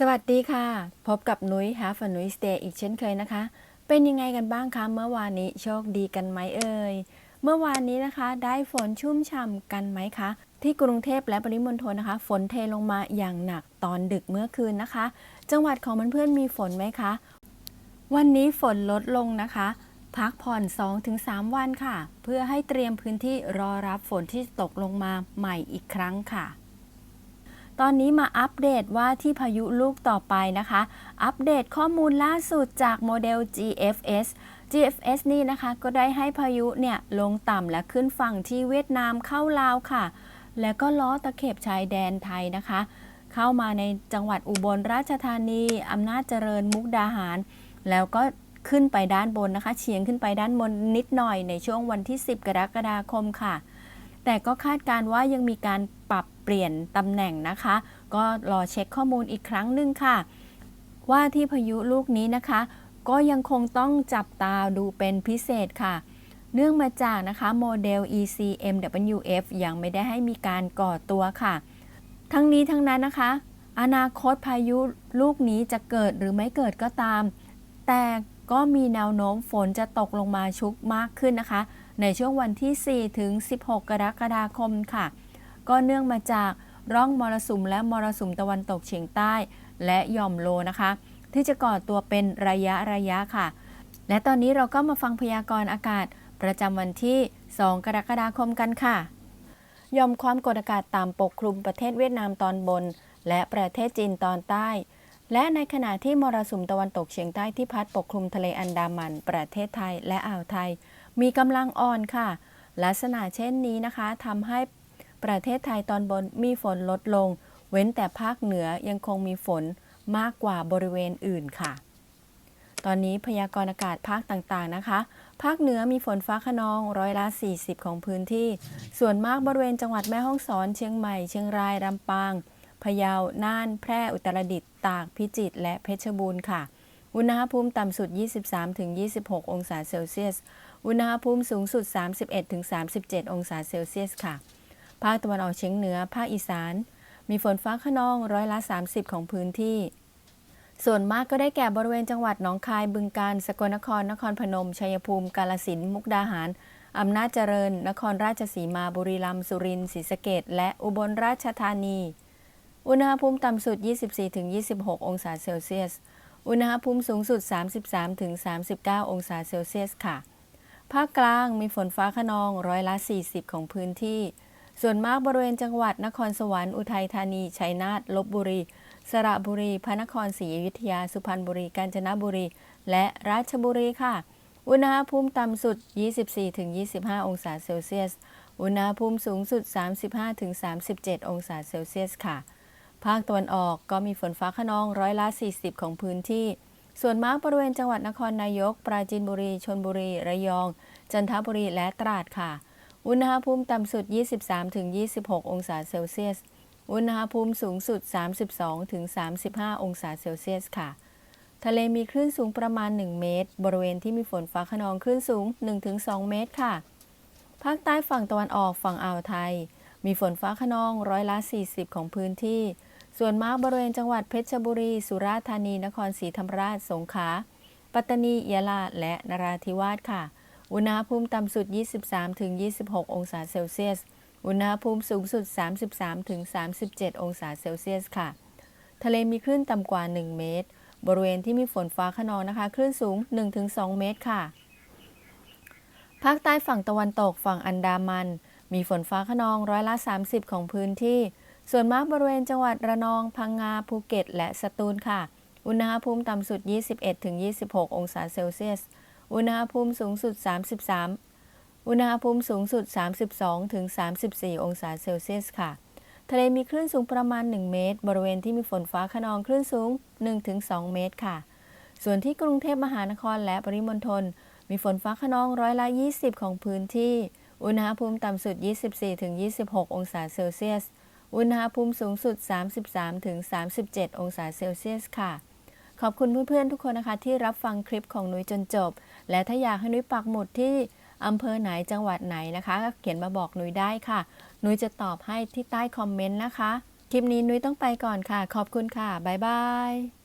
สวัสดีค่ะ พบกับนุ้ย Have a Nu ้ย Stay อีกเช่นเคยนะคะ เป็นยังไงกันบ้างคะเมื่อวานนี้โชคดีกันไหมเอ่ยเมื่อวานนี้นะคะ ได้ฝนชุ่มฉ่ำกันไหมคะ ที่กรุงเทพและปริมณฑลนะคะ ฝนเทลงมาอย่างหนักตอนดึกเมื่อคืนนะคะ จังหวัดของเพื่อนๆมีฝนไหมคะ วันนี้ฝนลดลงนะคะ พักผ่อน 2-3 วันค่ะ เพื่อให้เตรียมพื้นที่รอรับฝนที่ตกลงมาใหม่อีกครั้งค่ะ ตอนนี้มาอัปเดตว่าที่พายุลูกต่อไปนะคะ อัปเดตข้อมูลล่าสุดจากโมเดล GFS GFS นี่นะคะก็ได้ให้พายุเนี่ยลงต่ำและขึ้นฝั่งที่เวียดนามเข้าลาวค่ะ แล้วก็ล้อตะเข็บชายแดนไทยนะคะ เข้ามาในจังหวัดอุบลราชธานีอำนาจเจริญมุกดาหาร แล้วก็ขึ้นไปด้านบนนะคะ เฉียงขึ้นไปด้านบนนิดหน่อยในช่วงวันที่ 10 กรกฎาคมค่ะ แต่ก็คาดการ์ว่ายังมีการปรับเปลี่ยนตำแหน่งนะคะ ก็รอเช็คข้อมูลอีกครั้งหนึ่งค่ะ ว่าที่พายุลูกนี้นะคะ ก็ยังคงต้องจับตาดูเป็นพิเศษค่ะ เนื่องมาจากนะคะโมเดล ECMWF ยังไม่ได้ให้มีการก่อตัวค่ะ ทั้งนี้ทั้งนั้นนะคะ อนาคตพายุลูกนี้จะเกิดหรือไม่เกิดก็ตาม แต่ก็มีแนวโน้มฝนจะตกลงมาชุกมากขึ้นนะคะ ในช่วงวันที่ 4 ถึง 16 กรกฎาคมค่ะ ก็เนื่องมาจากร่องมรสุมและมรสุมตะวันตกเฉียงใต้ และย่อมโลนะคะ ที่จะก่อตัวเป็นระยะระยะค่ะ และตอนนี้เราก็มาฟังพยากรณ์อากาศ ประจำวันที่ 2 กรกฎาคมกันค่ะย่อมความกดอากาศต่ำปกคลุมประเทศเวียดนามตอนบน และประเทศจีนตอนใต้ และในขณะที่มรสุมตะวันตกเฉียงใต้ที่พัดปกคลุมทะเลอันดามัน ประเทศไทยและอ่าวไทย มีกำลังอ่อนค่ะ ลักษณะเช่นนี้นะคะทำให้ประเทศไทยตอนบนมีฝนลดลง เว้นแต่ภาคเหนือยังคงมีฝนมากกว่าบริเวณอื่นค่ะ ตอนนี้พยากรณ์อากาศภาคต่างๆนะคะ ภาคเหนือมีฝนฟ้าขนองร้อยละ 40 ของพื้นที่ ส่วนมากบริเวณจังหวัดแม่ฮ่องสอน เชียงใหม่ เชียงราย ลำปาง พะเยา น่าน แพร่ อุตรดิตถ์ ตาก พิจิตร และเพชรบูรณ์ค่ะ อุณหภูมิต่ำสุด 23-26 องศาเซลเซียส อุณหภูมิสูงสุด 31-37 องศาเซลเซียสค่ะ ภาคตะวันออกเฉียงเหนือ ภาคอีสาน มีฝนฟ้าขนองร้อยละ 30 ของพื้นที่ ส่วนมากก็ได้แก่บริเวณจังหวัดหนองคาย บึงกาฬ สกลนคร นครพนม ชัยภูมิ กาฬสินธุ์ มุกดาหาร อำนาจเจริญ นครราชสีมา บุรีรัมย์ สุรินทร์ ศรีสะเกษและอุบลราชธานี อุณหภูมิต่ำสุด 24-26 องศาเซลเซียส อุณหภูมิสูงสุด 33-39 องศาเซลเซียสค่ะ ภาคกลางมีฝนฟ้าขนองร้อยละ 40 ของพื้นที่ ส่วนมากบริเวณจังหวัดนครสวรรค์อุทัยธานี ชัยนาท ลบบุรี สระบุรี พระนครศรีอยุธยา สุพรรณบุรี กาญจนบุรี และราชบุรีค่ะ อุณหภูมิต่ำสุด 24-25 องศาเซลเซียส อุณหภูมิสูงสุด 35-37 องศาเซลเซียสค่ะ ภาคตะวันออกก็มีฝนฟ้าขนองร้อยละ 40 ของพื้นที่ ส่วนมากบริเวณจังหวัดนครนายก ปราจีนบุรี ชนบุรี ระยอง จันทบุรีและตราดค่ะ อุณหภูมิต่ำสุด 23-26 องศาเซลเซียส อุณหภูมิสูงสุด 32-35 องศาเซลเซียสค่ะ ทะเลมีคลื่นสูงประมาณ 1 เมตร บริเวณที่มีฝนฟ้าขนองคลื่นสูง 1-2 เมตรค่ะ ภาคใต้ฝั่งตะวันออกฝั่งอ่าวไทย มีฝนฟ้าขนองร้อยละ 40 ของพื้นที่ ส่วนมากบริเวณจังหวัดเพชรบุรี สุราษฎร์ธานี นครศรีธรรมราช สงขลา ปัตตานี ยะลา และนราธิวาสค่ะ อุณหภูมิต่ำสุด 23-26 องศาเซลเซียส อุณหภูมิสูงสุด 33-37 องศาเซลเซียสค่ะ ทะเลมีคลื่นต่ำกว่า 1 เมตร บริเวณที่มีฝนฟ้าขนองนะคะ คลื่นสูง 1-2 เมตรค่ะ ภาคใต้ฝั่งตะวันตกฝั่งอันดามัน มีฝนฟ้าขนองร้อยละ 30 ของพื้นที่ ส่วนมากบริเวณจังหวัดระนอง พังงา ภูเก็ต และสตูลค่ะ อุณหภูมิต่ำสุด 21-26 องศาเซลเซียส อุณหภูมิสูงสุด 33 อุณหภูมิสูงสุด 32-34 องศาเซลเซียสค่ะ ทะเลมีคลื่นสูงประมาณ 1 เมตร บริเวณที่มีฝนฟ้าขนองคลื่นสูง 1-2 เมตรค่ะ ส่วนที่กรุงเทพมหานครและปริมณฑลมีฝนฟ้าขนองร้อยละ 20 ของพื้นที่ อุณหภูมิต่ำสุด 24-26 องศาเซลเซียส อุณหภูมิสูงสุด 33-37 องศาเซลเซียสค่ะ ขอบคุณเพื่อนๆทุกคนนะคะที่รับฟังคลิปของนุ้ยจนจบ และถ้าอยากให้นุ้ยปักหมุดที่อำเภอไหนจังหวัดไหนนะคะก็เขียนมาบอกนุ้ยได้ค่ะ นุ้ยจะตอบให้ที่ใต้คอมเมนต์นะคะคคลิปนี้นุ้ยต้องไปก่อนค่ะ ขอบคุณค่ะ บ๊ายบาย